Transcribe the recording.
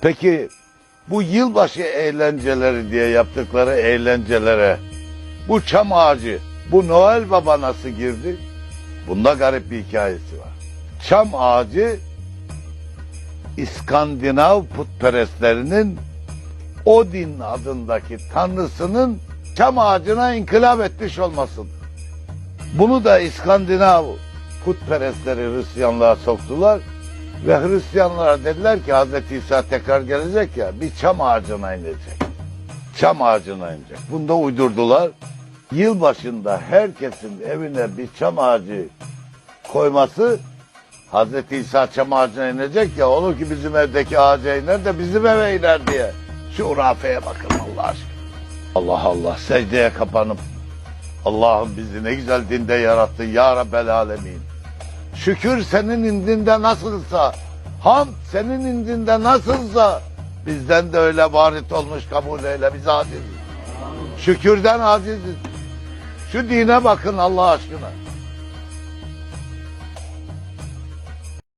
Peki bu yılbaşı eğlenceleri diye yaptıkları eğlencelere bu çam ağacı, bu Noel Baba nasıl girdi? Bunda garip bir hikayesi var. Çam ağacı İskandinav putperestlerinin Odin adındaki tanrısının çam ağacına inkılap etmiş olmasıdır. Bunu da İskandinav putperestleri Hristiyanlığa soktular ve Hristiyanlara dediler ki Hz. İsa tekrar gelecek ya bir çam ağacına inecek. Çam ağacına inecek. Bunu da uydurdular. Yılbaşında herkesin evine bir çam ağacı koyması Hz. İsa çam ağacına inecek ya olur ki bizim evdeki ağaca iner de bizim eve iner diye. Şu urafeye bakın Allah aşkına. Allah Allah secdeye kapanıp Allah'ım bizi ne güzel dinde yarattın ya Rabbel Alemin. Şükür senin indinde nasılsa, hamd senin indinde nasılsa bizden de öyle varit olmuş kabul eyle biz aciziz. Şükürden aciziz. Şu dine bakın Allah aşkına.